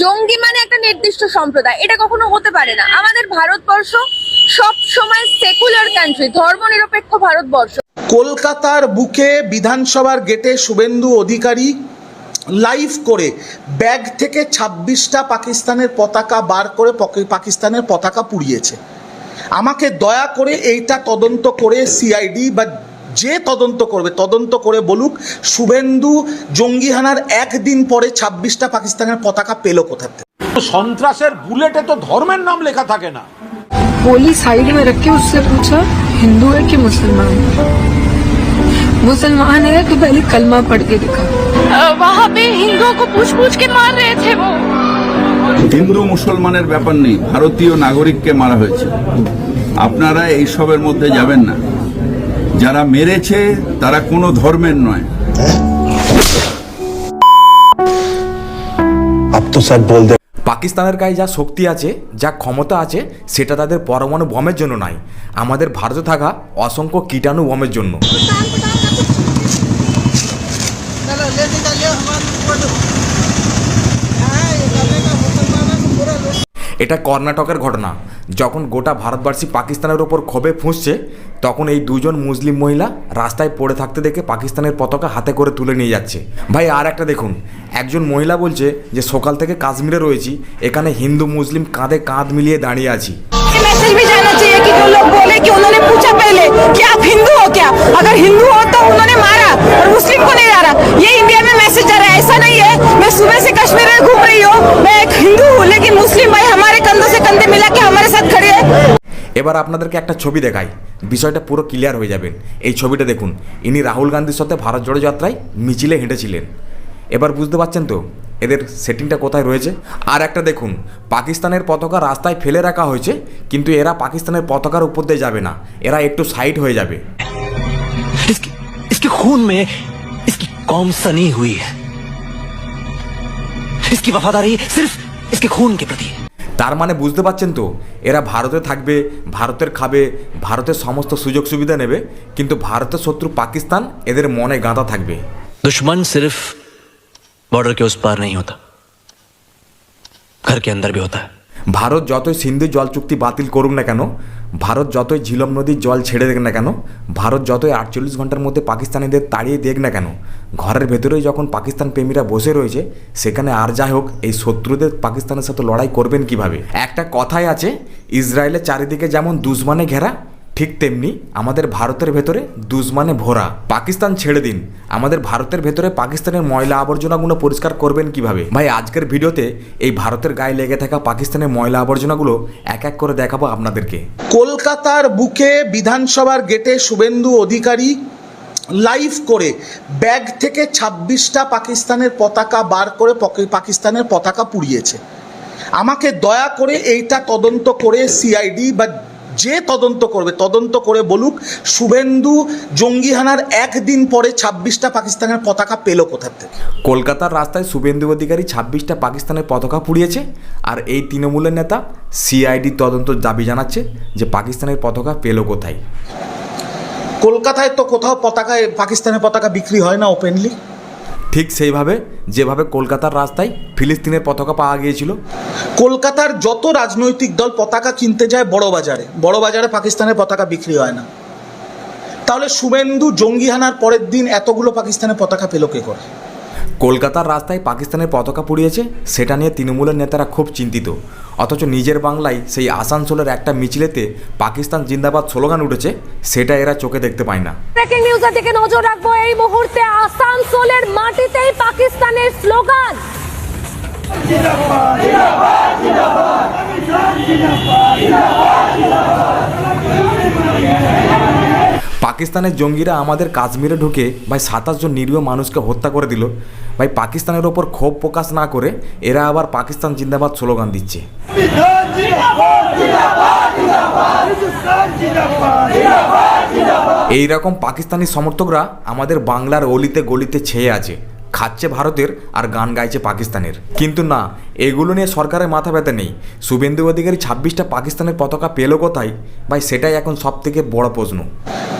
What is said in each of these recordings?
জঙ্গি মানে একটা নির্দিষ্ট সম্প্রদায়। এটা কখনো হতে পারে না। আমাদের ভারতবর্ষ সব সময় সেকুলার কান্ট্রি ধর্মনিরপেক্ষ ভারতবর্ষ। কলকাতার বুকে বিধানসভার গেটে শুভেন্দু অধিকারী লাইভ করে ব্যাগ থেকে ছাব্বিশটা পাকিস্তানের পতাকা বার করে পাকিস্তানের পতাকা পুড়িয়েছে। আমাকে দয়া করে এইটা তদন্ত করে সিআইডি বা যে তদন্ত করবে তদন্ত করে বলুক শুভেন্দু জঙ্গিহানার একদিন পরে ছাব্বিশটা পাকিস্তানের পতাকা পেল কোথা থেকে সন্ত্রাসের বুলেটে তো ধর্মের নাম লেখা থাকে না गोली साइड में रख के उससे पूछा हिंदू है कि मुसलमान मुसलमान है तो पहले कलमा पढ़ के दिखा वहाँ पे हिंदुओं को पूछ पूछ के मार रहे थे वो হিন্দু মুসলমানের ব্যাপার নেই ভারতীয় নাগরিককে মারা হয়েছে আপনারা এইসবের মধ্যে যাবেন না যারা মেরেছে তারা কোনো ধর্মের নয়। পাকিস্তানের গায়ে যা শক্তি আছে যা ক্ষমতা আছে সেটা তাদের পরমাণু বমের জন্য নয় আমাদের ভারতে থাকা অসংখ্য কীটাণু বমের জন্য। এটা কর্ণাটকের ঘটনা যখন গোটা ভারতবাসী পাকিস্তানের ওপর ক্ষোভে ফুঁসছে তখন এই দুজন মুসলিম মহিলা রাস্তায় পড়ে থাকতে দেখে পাকিস্তানের পতাকা হাতে করে তুলে নিয়ে যাচ্ছে ভাই আর একটা দেখুন একজন মহিলা বলছে যে সকাল থেকে কাশ্মীরে রয়েছি এখানে হিন্দু মুসলিম কাঁধে কাঁধ মিলিয়ে দাঁড়িয়ে আছি ये मैसेज भी जाना चाहिए कि जो लोग बोले कि उन्होंने पूछा पहले कि आप हिंदू हो क्या अगर हिंदू हो तो उन्होंने मारा और मुस्लिम को नहीं मारा ये इंडिया में मैसेज जा रहा है ऐसा नहीं এবার আপনাদেরকে একটা ছবি দেখাই বিষয়টা পুরো ক্লিয়ার হয়ে যাবেন এই ছবিটা দেখুন ইনি রাহুল গান্ধীর সাথে ভারত জোড়ো যাত্রায় মিছিলে হেঁটেছিলেন এবার বুঝতে পারছেন তো এদের সেটিংটা কোথায় রয়েছে আর একটা দেখুন পাকিস্তানের পতাকা রাস্তায় ফেলে রাখা হয়েছে কিন্তু এরা পাকিস্তানের পতাকার উপর দিয়ে যাবে না এরা একটু সাইড হয়ে যাবে इसके इसके खून में इसकी कौम सनी हुई है इसकी वफादारी सिर्फ इसके खून के प्रति है তার মানে বুঝতে পারছেন তো এরা ভারতে থাকবে ভারতের খাবে ভারতের সমস্ত সুযোগ সুবিধা নেবে কিন্তু ভারতের শত্রু পাকিস্তান এদের মনে গাঁথা থাকবে दुश्मन सिर्फ बॉर्डर के उस पार नहीं होता घर के अंदर भी होता है ভারত যতই সিন্ধু জল চুক্তি বাতিল করুক না কেন ভারত যতই ঝিলম নদীর জল ছেড়ে দেখ না কেন, ভারত যতই আটচল্লিশ ঘণ্টার মধ্যে পাকিস্তানিদের তাড়িয়ে দেখ না কেন, ঘরের ভেতরেই যখন পাকিস্তান প্রেমীরা বসে রয়েছে, সেখানে আর যাই হোক, এই শত্রুদের পাকিস্তানের সাথে লড়াই করবেন কীভাবে? একটা কথাই আছে, ইসরায়েলের চারিদিকে যেমন দুশ্মনে ঘেরা ঠিক তেমনি আমাদের ভারতের ভেতরে দুশ্মনে ভরা। পাকিস্তান ছেড়ে দিন। আমাদের ভারতের ভেতরে পাকিস্তানের ময়লা আবর্জনাগুলো পরিষ্কার করবেন কীভাবে? ভাই, আজকের ভিডিওতে এই ভারতের গায়ে লেগে থাকা পাকিস্তানের ময়লা আবর্জনাগুলো এক এক করে দেখাবো আপনাদেরকে। কলকাতার বুকে বিধানসভার গেটে শুভেন্দু অধিকারী লাইভ করে ব্যাগ থেকে ছাব্বিশটা পাকিস্তানের পতাকা বার করে পকে- পাকিস্তানের পতাকা পুড়িয়েছে। আমাকে দয়া করে এইটা তদন্ত করে সিআইডি বা যে তদন্ত করবে তদন্ত করে বলুক শুভেন্দু জঙ্গিহানার একদিন পরে ছাব্বিশটা পাকিস্তানের পতাকা পেল কোথার থেকে? কলকাতার রাস্তায় শুভেন্দু অধিকারী ছাব্বিশটা পাকিস্তানের পতাকা পুড়িয়েছে আর এই তৃণমূলের নেতা সিআইডি তদন্ত দাবি জানাচ্ছে যে পাকিস্তানের পতাকা পেল কোথায়। কলকাতায় তো কোথাও পতাকায় পাকিস্তানের পতাকা বিক্রি হয় না ওপেনলি ঠিক সেইভাবে, যেভাবে কলকাতার রাস্তায় ফিলিস্তিনের পতাকা পাওয়া গিয়েছিল। কলকাতার যত রাজনৈতিক দল পতাকা কিনতে যায় বড় বাজারে বড় বাজারে পাকিস্তানের পতাকা বিক্রি হয় না। তাহলে শুভেন্দু জঙ্গিহানার পরের দিন এতগুলো পাকিস্তানের পতাকা পেল কে করে? কলকাতার রাস্তায় পাকিস্তানের পতাকা পুড়িয়েছে সেটা নিয়ে তৃণমূলের নেতারা খুব চিন্তিত। অথচ নিজের বাংলায় সেই আসানসোলের একটা মিছিলেতে পাকিস্তান জিন্দাবাদ স্লোগান উঠেছে সেটা এরা চোখে দেখতে পায় না। ব্রেকিং নিউজের দিকে নজর রাখব এই মুহূর্তে আসানসোলের মাটিতেই পাকিস্তানের স্লোগান। পাকিস্তানের জঙ্গিরা আমাদের কাশ্মীরে ঢুকে ভাই সাতাশ জন নিরীহ মানুষকে হত্যা করে দিল। ভাই পাকিস্তানের ওপর ক্ষোভ প্রকাশ না করে এরা আবার পাকিস্তান জিন্দাবাদ স্লোগান দিচ্ছে। এই রকম পাকিস্তানি সমর্থকরা আমাদের বাংলার অলিতে গলিতে ছেয়ে আছে খাচ্ছে ভারতের আর গান গাইছে পাকিস্তানের। কিন্তু না এগুলো নিয়ে সরকারের মাথা ব্যথা নেই। শুভেন্দু অধিকারী ছাব্বিশটা পাকিস্তানের পতাকা পেল কোথায়? ভাই সেটাই এখন সব থেকে বড় প্রশ্ন।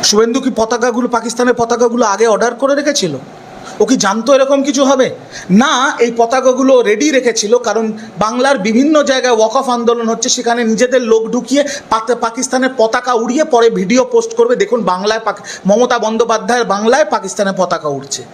শুভেন্দু কি পতাকাগুলো পাকিস্তানের পতাকাগুলো আগে অর্ডার করে রেখেছিল? ও কি জানতো এরকম কিছু হবে? না, এই পতাকাগুলো রেডি রেখেছিল কারণ বাংলার বিভিন্ন জায়গায় ওয়াক অফ আন্দোলন হচ্ছে, সেখানে নিজেদের লোক ঢুকিয়ে পাক- পাকিস্তানের পতাকা উড়িয়ে পরে ভিডিও পোস্ট করবে। দেখুন, বাংলায় মমতা বন্দ্যোপাধ্যায়ের বাংলায় পাকিস্তানের পতাকা উঠছে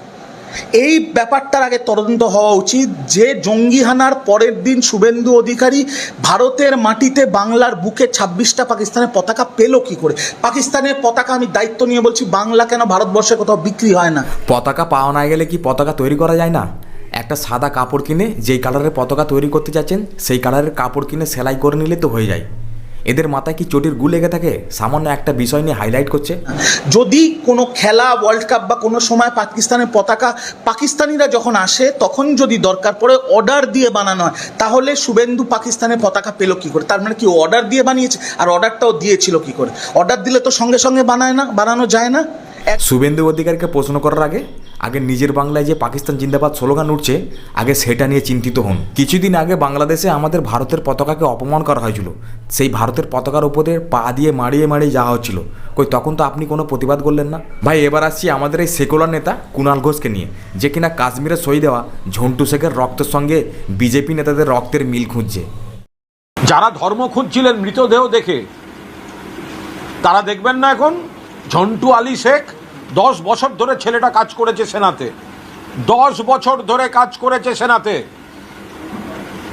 এই ব্যাপারটার আগে তদন্ত হওয়া উচিত যে জঙ্গি হানার পরের দিন শুভেন্দু অধিকারী ভারতের মাটিতে বাংলার বুকে ছাব্বিশটা পাকিস্তানের পতাকা পেল কি করে? পাকিস্তানের পতাকা আমি দায়িত্ব নিয়ে বলছি, বাংলা কেন ভারতবর্ষে কোথাও বিক্রি হয় না? পতাকা পাওয়া না গেলে কি পতাকা তৈরি করা যায় না? একটা সাদা কাপড় কিনে যেই কালারের পতাকা তৈরি করতে যাচ্ছেন সেই কালারের কাপড় কিনে সেলাই করে নিলে তো হয়ে যায়। এদের মাথায় কি চটির গু লেগে থাকে? সামান্য একটা বিষয় নিয়ে হাইলাইট করছে। যদি কোনো খেলা ওয়ার্ল্ড কাপ বা কোনো সময় পাকিস্তানের পতাকা পাকিস্তানিরা যখন আসে তখন যদি দরকার পড়ে অর্ডার দিয়ে বানানো হয় তাহলে শুভেন্দু পাকিস্তানের পতাকা পেল কি করে? তার মানে কি অর্ডার দিয়ে বানিয়েছে? আর অর্ডারটাও দিয়েছিল কি করে? অর্ডার দিলে তো সঙ্গে সঙ্গে বানায় না বানানো যায় না। শুভেন্দু অধিকারীকে প্রশ্ন করার আগে আগে নিজের বাংলায় যে পাকিস্তান জিন্দাবাদ স্লোগান উঠছে, আগে সেটা নিয়ে চিন্তিত হন। কিছুদিন আগে বাংলাদেশে আমাদের ভারতের পতাকাকে অপমান করা হয়েছিল। সেই ভারতের পতাকার উপরে পা দিয়ে মারিয়ে মারিয়ে যাওয়া হচ্ছিল। কই, তখন তো আপনি কোনো প্রতিবাদ করলেন না? ভাই, এবার আসছি আমাদের এই সেকুলার নেতা কুণাল ঘোষকে নিয়ে, যে কিনা কাশ্মীরে সই দেওয়া ঝন্টু শেখের রক্তের সঙ্গে বিজেপি নেতাদের রক্তের মিল খুঁজছে। যারা ধর্ম খুঁজছিলেন মৃতদেহ দেখে, তারা দেখবেন না এখন? ঝন্টু আলী শেখ দশ বছর ধরে ছেলেটা কাজ করেছে সেনাতে। দশ বছর ধরে কাজ করেছে সেনাতে।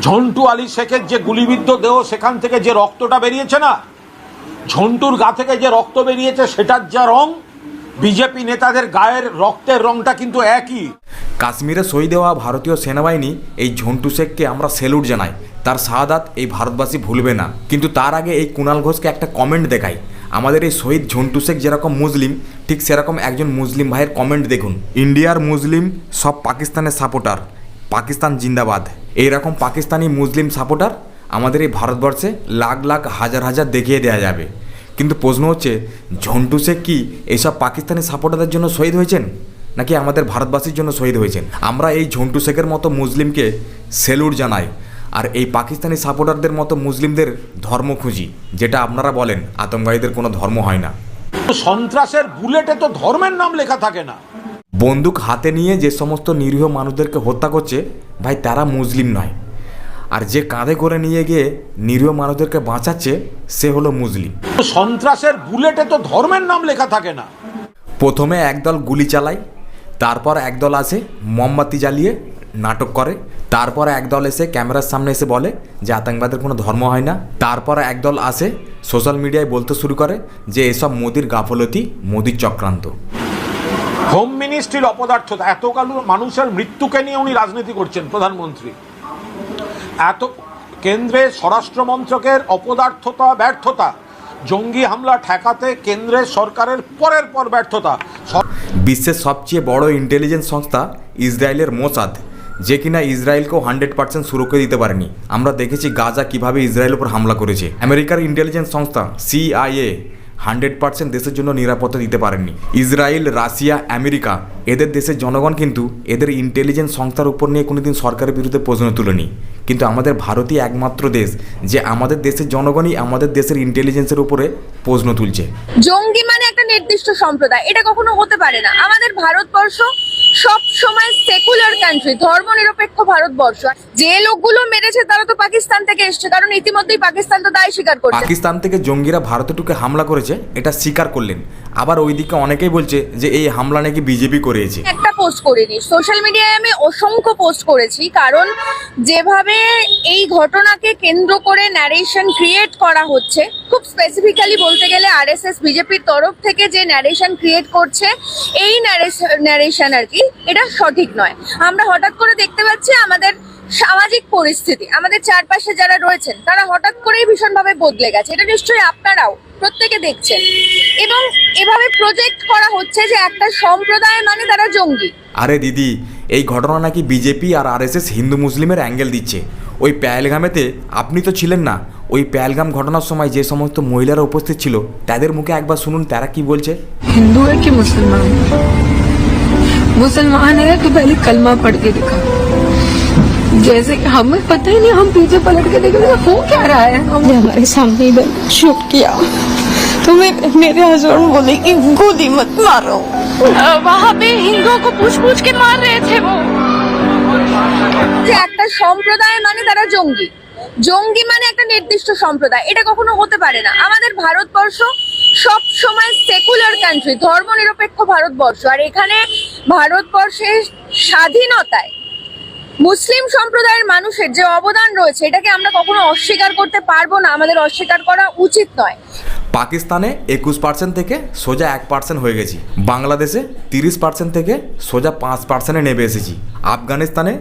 ঝন্টু আলী শেখের যে গুলিবিদ্ধ দেহ সেখান থেকে যে রক্তটা বেরিয়েছে না, ঝন্টুর গা থেকে যে রক্ত বেরিয়েছে সেটার যা রং, বিজেপি নেতাদের গায়ের রক্তের রংটা কিন্তু একই। কাশ্মীরে সই দেওয়া ভারতীয় সেনাবাহিনী এই ঝন্টু শেখকে আমরা সেলুট জানাই। তার শাহাদাত এই ভারতবাসী ভুলবে না। কিন্তু তার আগে এই কুণাল ঘোষকে একটা কমেন্ট দেখাই। আমাদের এই শহীদ ঝন্টু শেখ যেরকম মুসলিম, ঠিক সেরকম একজন মুসলিম ভাইয়ের কমেন্ট দেখুন। ইন্ডিয়ার মুসলিম সব পাকিস্তানের সাপোর্টার পাকিস্তান জিন্দাবাদ। এইরকম পাকিস্তানি মুসলিম সাপোর্টার আমাদের এই ভারতবর্ষে লাখ লাখ, হাজার হাজার দেখিয়ে দেওয়া যাবে। কিন্তু প্রশ্ন হচ্ছে, ঝন্টু শেখ কি এইসব পাকিস্তানি সাপোর্টারদের জন্য শহীদ হয়েছেন? নাকি আমাদের ভারতবাসীর জন্য শহীদ হয়েছেন? আমরা এই ঝন্টু শেখের মতো মুসলিমকে সেলুট জানাই। আর এই পাকিস্তানি সাপোর্টারদের মতো মুসলিমদের ধর্ম খুঁজি যেটা আপনারা বলেন আতঙ্কবাদীদের কোনো ধর্ম হয় না। সন্ত্রাসের বুলেটে তো ধর্মের নাম লেখা থাকে না। বন্দুক হাতে নিয়ে যে সমস্ত নিরীহ মানুষদেরকে হত্যা করছে ভাই তারা মুসলিম নয়। আর যে কাঁধে করে নিয়ে গিয়ে নিরীহ মানুষদেরকে বাঁচাচ্ছে সে হলো মুসলিম। সন্ত্রাসের বুলেটে তো ধর্মের নাম লেখা থাকে না। প্রথমে একদল গুলি চালায় তারপর একদল আসে মোমবাতি জ্বালিয়ে নাটক করে তারপর একদল এসে ক্যামেরার সামনে এসে বলে যে আতঙ্কবাদের কোনো ধর্ম হয় না। তারপর একদল আসে সোশ্যাল মিডিয়ায় বলতে শুরু করে যে এসব মোদির গাফলতি মোদির চক্রান্ত। হোম মিনিস্ট্রির অপদার্থতা এতকাল মানুষের মৃত্যুকে নিয়ে উনি রাজনীতি করছেন প্রধানমন্ত্রী। এত কেন্দ্রের স্বরাষ্ট্র মন্ত্রকের অপদার্থতা ব্যর্থতা জঙ্গি হামলা ঠেকাতে কেন্দ্রের সরকারের পরের পর ব্যর্থতা বিশ্বের সবচেয়ে বড় ইন্টেলিজেন্স সংস্থা ইসরায়েলের মোসাদ। যে কিনা ইসরায়েলকেও হান্ড্রেড পার্সেন্ট সুরক্ষা দিতে পারেনি। আমরা দেখেছি গাজা কীভাবে ইসরায়েলের উপর হামলা করেছে। আমেরিকার ইন্টেলিজেন্স সংস্থা, সিআইএ, হান্ড্রেড পার্সেন্ট দেশের জন্য নিরাপত্তা দিতে পারেননি। ইসরায়েল, রাশিয়া, আমেরিকা, এদের দেশের জনগণ কিন্তু এদের ইন্টেলিজেন্স সংস্থার উপর নিয়ে কোনোদিন সরকারের বিরুদ্ধে প্রশ্ন তুলেনি। কিন্তু আমাদের ভারতই একমাত্র দেশ যে আমাদের দেশের জনগণই আমাদের দেশের ইন্টেলিজেন্সের উপরে প্রশ্ন তুলছে। জঙ্গি মানে একটা নির্দিষ্ট সম্প্রদায়। এটা কখনো হতে পারে না। আমাদের ভারতবর্ষ সব সময় সেকুলার কান্ট্রি ধর্মনিরপেক্ষ ভারতবর্ষ। যে লোকগুলো মেরেছে তারা তো পাকিস্তান থেকে এসছে কারণ ইতিমধ্যেই পাকিস্তান তো দায় স্বীকার করছে। পাকিস্তান থেকে জঙ্গিরা ভারতে টুকে হামলা করেছে এটা স্বীকার করলেন। আবার ওইদিকে অনেকেই বলছে যে এই হামলা নাকি বিজেপি করেছে। একটা পোস্ট করিনি। সোশ্যাল মিডিয়ায় আমি অসংখ্য পোস্ট করেছি, কারণ যেভাবে এই ঘটনাকে কেন্দ্র করে ন্যারেশন ক্রিয়েট করা হচ্ছে, খুব স্পেসিফিক্যালি বলতে গেলে আরএসএস বিজেপির তরফ থেকে যে ন্যারেশন ক্রিয়েট করছে, এই ন্যারেশন আর কি, এটা সঠিক নয়। আমরা হঠাৎ করে দেখতে পাচ্ছি আমাদের সামাজিক পরিস্থিতি, আমাদের চারপাশে যারা রয়েছেন, তারা হঠাৎ করেই ভীষণভাবে বদলে গেছে। এটা নিশ্চয়ই আপনারাও, প্রত্যেকে দেখছেন। এবং এভাবে প্রজেক্ট করা হচ্ছে যে একটা সম্প্রদায় মানে তারা জঙ্গি। আরে দিদি এই ঘটনা নাকি বিজেপি আর আরএসএস হিন্দু মুসলিমের অ্যাঙ্গেল দিচ্ছে ওই প্যালগামেতে আপনি তো ছিলেন না ওই প্যালগাম ঘটনার সময় যে সমস্ত মহিলারা উপস্থিত ছিল তাদের মুখে একবার শুনুন তারা কি বলছে हिंदू है कि मुसलमान मुसलमान है तो पहले कलमा पढ़ के दिखा जैसे कि हमें पता ही नहीं हम पीछे पलट के देखेंगे हो क्या रहा है हम ने हमारे सामने इधर शूट किया तो मैं मेरे हस्बैंड बोले कि गोली मत मारो वहाँ पे हिंदुओं को पूछ पूछ के मार रहे थे वो যে একটা সম্প্রদায় মানে তারা জঙ্গি জঙ্গি মানে একটা নির্দিষ্ট সম্প্রদায় এটা কখনো হতে পারে না আমাদের ভারতবর্ষ সব সময় সেকুলার কান্ট্রি ধর্মনিরপেক্ষ ভারতবর্ষ আর এখানে ভারতবর্ষের স্বাধীনতায় মুসলিম সম্প্রদায়ের মানুষের যে অবদান রয়েছে এটাকে আমরা কখনো অস্বীকার করতে পারবো না আমাদের অস্বীকার করা উচিত নয় পাকিস্তানে একুশ পার্সেন্ট থেকে সোজা এক পার্সেন্ট হয়ে গেছি। বাংলাদেশে তিরিশ পার্সেন্ট থেকে সোজা পাঁচ পার্সেন্টে নেমে এসেছি। আফগানিস্তানে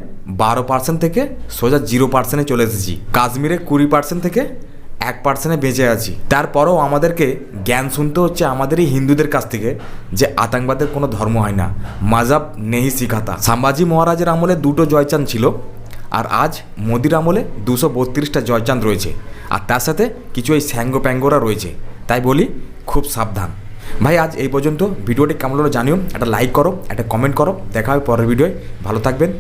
বারো পার্সেন্ট থেকে সোজা জিরো পার্সেন্টে চলে এসেছি। কাশ্মীরে কুড়ি পার্সেন্ট থেকে এক পার্সেন্টে বেঁচে আছি। তারপরেও আমাদেরকে জ্ঞান শুনতে হচ্ছে আমাদেরই হিন্দুদের কাছ থেকে যে আতঙ্কবাদের কোনো ধর্ম হয় না। মাজাব নেহি শিখাতা। সাম্বাজি মহারাজের আমলে দুটো জয়চান ছিল আর আজ মোদির আমলে দুশো বত্রিশটা জয়চাঁদ রয়েছে। আর তার সাথে কিছু এই স্যাঙ্গ প্যাঙ্গোরা রয়েছে। তাই বলি খুব সাবধান। ভাই, আজ এই পর্যন্ত। ভিডিওটি কেমন হলো জানিও। একটা লাইক করো, একটা কমেন্ট করো। দেখা হবে পরের ভিডিওয়। ভালো থাকবেন।